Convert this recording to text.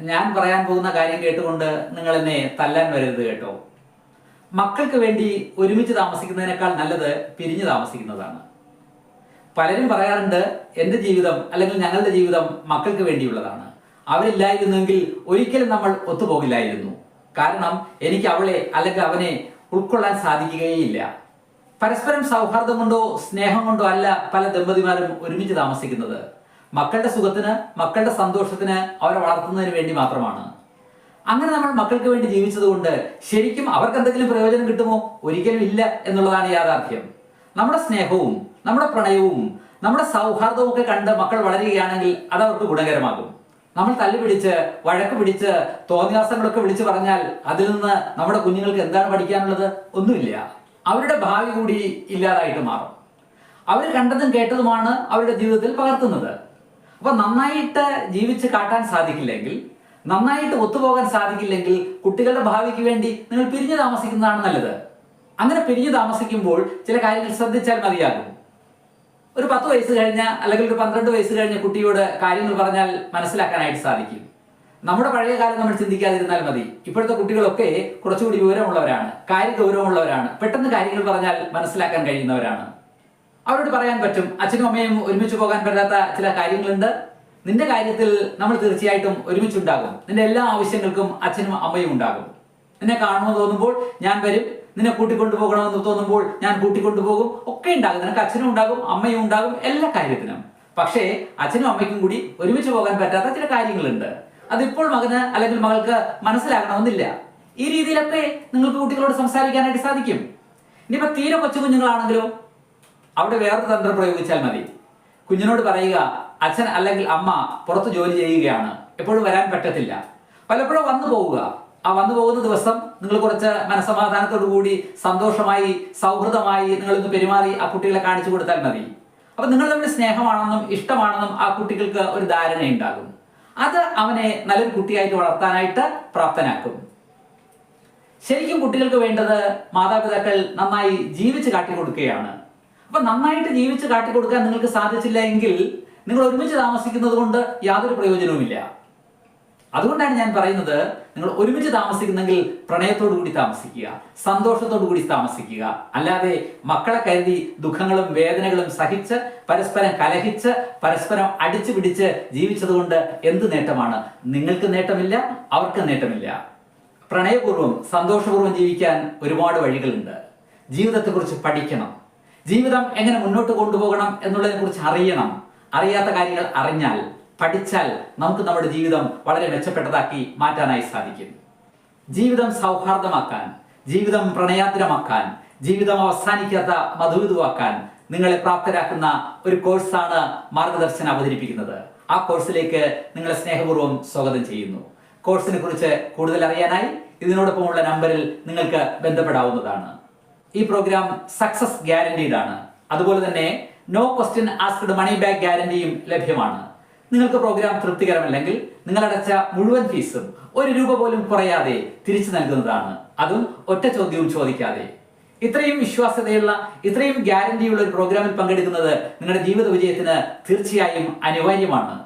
ഞാൻ പറയാൻ പോകുന്ന കാര്യം കേട്ടുകൊണ്ട് നിങ്ങൾ എന്നെ തല്ലാൻ വരരുത് കേട്ടോ. മക്കൾക്ക് വേണ്ടി ഒരുമിച്ച് താമസിക്കുന്നതിനേക്കാൾ നല്ലത് പിരിഞ്ഞു താമസിക്കുന്നതാണ്. പലരും പറയാറുണ്ട് എന്റെ ജീവിതം അല്ലെങ്കിൽ ഞങ്ങളുടെ ജീവിതം മക്കൾക്ക് വേണ്ടിയുള്ളതാണ്. അവരില്ലായിരുന്നെങ്കിൽ ഒരിക്കലും നമ്മൾ ഒത്തുപോകില്ലായിരുന്നു. കാരണം എനിക്ക് അവളെ അല്ലെങ്കിൽ അവനെ ഉൾക്കൊള്ളാൻ സാധിക്കുകയില്ല പരസ്പരം സൗഹാർദ്ദം കൊണ്ടോ സ്നേഹം കൊണ്ടോ അല്ല പല ദമ്പതിമാരും ഒരുമിച്ച് താമസിക്കുന്നത്. മക്കളുടെ സുഖത്തിന് മക്കളുടെ സന്തോഷത്തിന് അവരെ വളർത്തുന്നതിന് വേണ്ടി മാത്രമാണ്. അങ്ങനെ നമ്മൾ മക്കൾക്ക് വേണ്ടി ജീവിച്ചതുകൊണ്ട് ശരിക്കും അവർക്ക് എന്തെങ്കിലും പ്രയോജനം കിട്ടുമോ? ഒരിക്കലും ഇല്ല എന്നുള്ളതാണ് യാഥാർത്ഥ്യം. നമ്മുടെ സ്നേഹവും നമ്മുടെ പ്രണയവും നമ്മുടെ സൗഹാർദ്ദവും ഒക്കെ കണ്ട് മക്കൾ വളരുകയാണെങ്കിൽ അത് അവർക്ക് ഗുണകരമാകും. നമ്മൾ തല്ലു പിടിച്ച് വഴക്ക് പിടിച്ച് തോന്നിയാസങ്ങളൊക്കെ വിളിച്ചു പറഞ്ഞാൽ അതിൽ നിന്ന് നമ്മുടെ കുഞ്ഞുങ്ങൾക്ക് എന്താണ് പഠിക്കാനുള്ളത്? ഒന്നുമില്ല. അവരുടെ ഭാവി കൂടി ഇല്ലാതായിട്ട് മാറും. അവർ കണ്ടതും കേട്ടതുമാണ് അവരുടെ ജീവിതത്തിൽ പകർത്തുന്നത്. അപ്പൊ നന്നായിട്ട് ജീവിച്ച് കാട്ടാൻ സാധിക്കില്ലെങ്കിൽ നന്നായിട്ട് ഒത്തുപോകാൻ സാധിക്കില്ലെങ്കിൽ കുട്ടികളുടെ ഭാവിക്ക് വേണ്ടി നിങ്ങൾ പിരിഞ്ഞു താമസിക്കുന്നതാണ് നല്ലത്. അങ്ങനെ പിരിഞ്ഞു താമസിക്കുമ്പോൾ ചില കാര്യങ്ങൾ ശ്രദ്ധിച്ചാൽ മതിയാകും. ഒരു പത്ത് വയസ്സ് കഴിഞ്ഞ അല്ലെങ്കിൽ ഒരു പന്ത്രണ്ട് വയസ്സ് കഴിഞ്ഞ കുട്ടിയോട് കാര്യങ്ങൾ പറഞ്ഞാൽ മനസ്സിലാക്കാനായിട്ട് സാധിക്കും. നമ്മുടെ പഴയ കാലം നമ്മൾ ചിന്തിക്കാതിരുന്നാൽ മതി. ഇപ്പോഴത്തെ കുട്ടികളൊക്കെ കുറച്ചുകൂടി വിവരമുള്ളവരാണ് കാര്യ ഗൗരവമുള്ളവരാണ് പെട്ടെന്ന് കാര്യങ്ങൾ പറഞ്ഞാൽ മനസ്സിലാക്കാൻ കഴിയുന്നവരാണ്. അവരോട് പറയാൻ പറ്റും. അച്ഛനും അമ്മയും ഒരുമിച്ച് പോകാൻ പറ്റാത്ത ചില കാര്യങ്ങളുണ്ട്. നിന്റെ കാര്യത്തിൽ നമ്മൾ തീർച്ചയായിട്ടും ഒരുമിച്ചുണ്ടാകും. നിന്റെ എല്ലാ ആവശ്യങ്ങൾക്കും അച്ഛനും അമ്മയും ഉണ്ടാകും. നിന്നെ കാണണമെന്ന് തോന്നുമ്പോൾ ഞാൻ വരും. നിന്നെ കൂട്ടിക്കൊണ്ടുപോകണമെന്ന് തോന്നുമ്പോൾ ഞാൻ കൂട്ടിക്കൊണ്ടുപോകും. ഒക്കെ ഉണ്ടാകും. നിനക്ക് അച്ഛനും ഉണ്ടാകും അമ്മയും ഉണ്ടാകും എല്ലാ കാര്യത്തിനും. പക്ഷേ അച്ഛനും അമ്മയ്ക്കും കൂടി ഒരുമിച്ച് പോകാൻ പറ്റാത്ത ചില കാര്യങ്ങളുണ്ട്. അതിപ്പോൾ മകന് അല്ലെങ്കിൽ മകൾക്ക് മനസ്സിലാകണമെന്നില്ല. ഈ രീതിയിലൊക്കെ നിങ്ങൾക്ക് കുട്ടികളോട് സംസാരിക്കാനായിട്ട് സാധിക്കും. ഇനിയിപ്പോ തീരെ കൊച്ചു കുഞ്ഞുങ്ങളാണെങ്കിലോ അവിടെ വേറൊരു തന്ത്രം പ്രയോഗിച്ചാൽ മതി. കുഞ്ഞിനോട് പറയുക അച്ഛൻ അല്ലെങ്കിൽ അമ്മ പുറത്ത് ജോലി ചെയ്യുകയാണ്. എപ്പോഴും വരാൻ പറ്റത്തില്ല. പലപ്പോഴും വന്നു പോവുക. ആ വന്നു പോകുന്ന ദിവസം നിങ്ങൾ കുറച്ച് മനസമാധാനത്തോടു കൂടി സന്തോഷമായി സൗഹൃദമായി നിങ്ങളൊന്ന് പെരുമാറി ആ കുട്ടികളെ കാണിച്ചു കൊടുത്താൽ മതി. അപ്പൊ നിങ്ങൾ തമ്മിൽ സ്നേഹമാണെന്നും ഇഷ്ടമാണെന്നും ആ കുട്ടികൾക്ക് ഒരു ധാരണ ഉണ്ടാകും അത് അവനെ നല്ലൊരു കുട്ടിയായിട്ട് വളർത്താനായിട്ട് പ്രാപ്തനാക്കും. ശരിക്കും കുട്ടികൾക്ക് വേണ്ടത് മാതാപിതാക്കൾ നന്നായി ജീവിച്ച് കാട്ടിക്കൊടുക്കുകയാണ്. അപ്പൊ നന്നായിട്ട് ജീവിച്ച് കാട്ടിക്കൊടുക്കാൻ നിങ്ങൾക്ക് സാധിച്ചില്ല എങ്കിൽ നിങ്ങൾ ഒരുമിച്ച് താമസിക്കുന്നത് കൊണ്ട് യാതൊരു പ്രയോജനവുമില്ല. അതുകൊണ്ടാണ് ഞാൻ പറയുന്നത് നിങ്ങൾ ഒരുമിച്ച് താമസിക്കുന്നെങ്കിൽ പ്രണയത്തോടു കൂടി താമസിക്കുക സന്തോഷത്തോടു കൂടി താമസിക്കുക. അല്ലാതെ മക്കളെ കരുതി ദുഃഖങ്ങളും വേദനകളും സഹിച്ച് പരസ്പരം കലഹിച്ച് പരസ്പരം അടിച്ചു പിടിച്ച് ജീവിച്ചതുകൊണ്ട് എന്ത് നേട്ടമാണ്? നിങ്ങൾക്ക് നേട്ടമില്ല അവർക്ക് നേട്ടമില്ല. പ്രണയപൂർവം സന്തോഷപൂർവം ജീവിക്കാൻ ഒരുപാട് വഴികളുണ്ട്. ജീവിതത്തെക്കുറിച്ച് പഠിക്കണം. ജീവിതം എങ്ങനെ മുന്നോട്ട് കൊണ്ടുപോകണം എന്നുള്ളതിനെ കുറിച്ച് അറിയണം. അറിയാത്ത കാര്യങ്ങൾ അറിഞ്ഞാൽ പഠിച്ചാൽ നമുക്ക് നമ്മുടെ ജീവിതം വളരെ മെച്ചപ്പെട്ടതാക്കി മാറ്റാനായി സാധിക്കും. ജീവിതം സൗഹാർദ്ദമാക്കാൻ ജീവിതം പ്രണയാതിരമാക്കാൻ ജീവിതം അവസാനിക്കാത്ത മധുവിധുവാക്കാൻ നിങ്ങളെ പ്രാപ്തരാക്കുന്ന ഒരു കോഴ്സാണ് മാർഗദർശനം അവതരിപ്പിക്കുന്നത്. ആ കോഴ്സിലേക്ക് നിങ്ങളെ സ്നേഹപൂർവം സ്വാഗതം ചെയ്യുന്നു. കോഴ്സിനെ കുറിച്ച് കൂടുതൽ അറിയാനായി ഇതിനോടൊപ്പമുള്ള നമ്പറിൽ നിങ്ങൾക്ക് ബന്ധപ്പെടാവുന്നതാണ്. ഈ പ്രോഗ്രാം സക്സസ് ഗ്യാരണ്ടീഡ് ആണ്. അതുപോലെ തന്നെ no question asked money back ഗ്യാരണ്ടിയും ലഭ്യമാണ്. നിങ്ങൾക്ക് പ്രോഗ്രാം തൃപ്തികരമല്ലെങ്കിൽ നിങ്ങൾ അടച്ച മുഴുവൻ ഫീസും ഒരു രൂപ പോലും കുറയാതെ തിരിച്ചു നൽകുന്നതാണ്. അതും ഒറ്റ ചോദ്യവും ചോദിക്കാതെ. ഇത്രയും വിശ്വാസ്യതയുള്ള ഇത്രയും ഗ്യാരണ്ടിയുള്ള ഒരു പ്രോഗ്രാമിൽ പങ്കെടുക്കുന്നത് നിങ്ങളുടെ ജീവിത വിജയത്തിന് തീർച്ചയായും അനിവാര്യമാണ്.